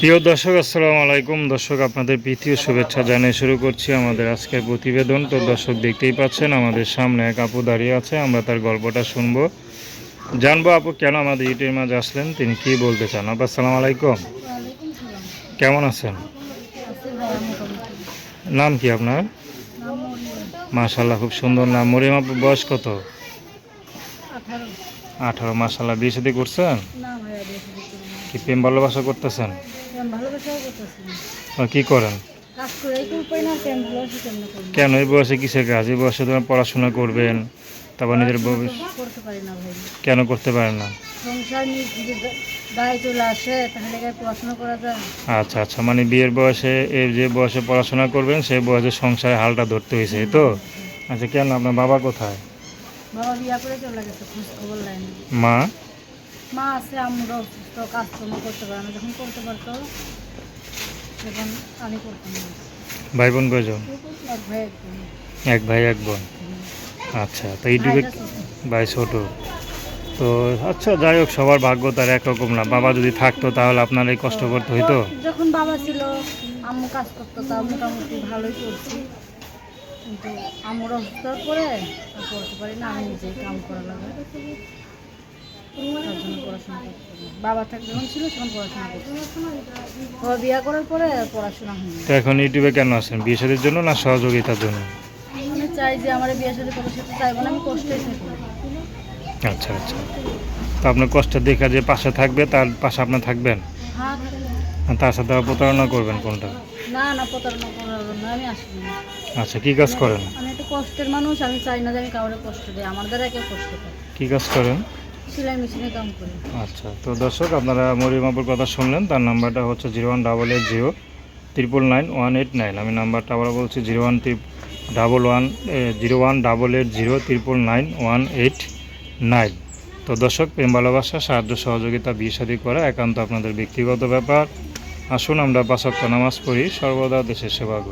প্রিয় দর্শক আসসালামু আলাইকুম। দর্শক আপনাদের প্রীতীয় শুভেচ্ছা জানিয়ে শুরু করছি আমাদের আজকের প্রতিবেদন। তো দর্শক দেখতেই পাচ্ছেন আমাদের সামনে এক আপু দাঁড়িয়ে আছে। আমরা তার গল্পটা শুনব। জানব আপু কেন আমাদের ইউটিউবের মাঝে আসলেন? তিনি কি বলতে চান? আপু আসসালামু আলাইকুম। কেমন আছেন? নাম কি আপনার? মাশাল্লাহ খুব সুন্দর নাম। মরিয়ম আপু বয়স কত? আঠারো। মাশাল্লাহ বিয়ে সাথে করছেন? কি প্রেম ভালোবাসা করতেছেন? কি করেন? কোন এই বয়সে কিসের কাজ? এই বয়সে তোমার পড়াশোনা করবেন তারপর নিজের ভবিষ্যৎ কেন করতে পারেন না? আচ্ছা আচ্ছা মানে বিয়ের বয়সে এই যে বয়সে পড়াশোনা করবেন সেই বয়সে সংসারে হালটা ধরতে হয়েছে এই তো? আচ্ছা কেন আপনার বাবা কোথায়? বাবা বিয়া করে চলে গেছে খোঁজ খবর মা? মা আছে আমরা অসুস্থ কাজকর্ম করতে পারে না। যখন করতে পারতো তখন আমি করতাম না। ভাই বোন কয়জন? এক ভাই এক বোন। এক ভাই এক বোন। আচ্ছা তো ইউটিউবে ভাই ছোট। তো আচ্ছা যাই হোক সবার ভাগ্য তার একরকম না। বাবা যদি থাকতো তাহলে আপনার এই কষ্ট করতে হইতো? যখন বাবা ছিল আম্মু কাজ করতো তা মোটামুটি ভালোই করছি। কিন্তু আম্মুর অসুস্থ আর করতে পারি না আমি নিজেই কাম করা লাগে। পড়াশোনা করতে বাবা থাক যখন ছিল তখন পড়াশোনা বাবা বিয়া করার পরে পড়াশোনা হয়নি। তো এখন ইউটিউবে কেন আসেন বিয়ে সাদের জন্য না সহযোগিতার জন্য? আমি চাই যে আমার বিয়ে সাথে করে সাথে চাইব না আমি কষ্টই থাকি। আচ্ছা আচ্ছা। তো আপনার কষ্ট দেখা যে পাশে থাকবে তার পাশে আপনার থাকবেন? হ্যাঁ। আর তার সাথে আবার প্রতারণা করবেন কোনটা? না না প্রতারণা করার জন্য আমি আসব না আচ্ছা কি কাজ করেন? আমি একটা কষ্টের মানুষ আমি চাই না যে আমি কাউরে কষ্ট দিই। আমার দ্বারা কেউ কষ্ট পায় কি কাজ করেন? আচ্ছা তো দর্শক, আপনারা মরিমাপুর কথা শুনলেন, তার নাম্বারটা হচ্ছে zero one double eight zero triple nine one eight nine. আমি নাম্বারটা আবার বলছি, zero one double one zero one double eight zero triple nine one eight nine. তো দর্শক, প্রেম ভালোবাসা, সাহায্য সহযোগিতা, বিয়ে শাদী করা একান্ত আপনাদের ব্যক্তিগত ব্যাপার। আসুন, আমরা পাঁচক্ত নামাজ পড়ি। সর্বদা দেশের সেবা করি।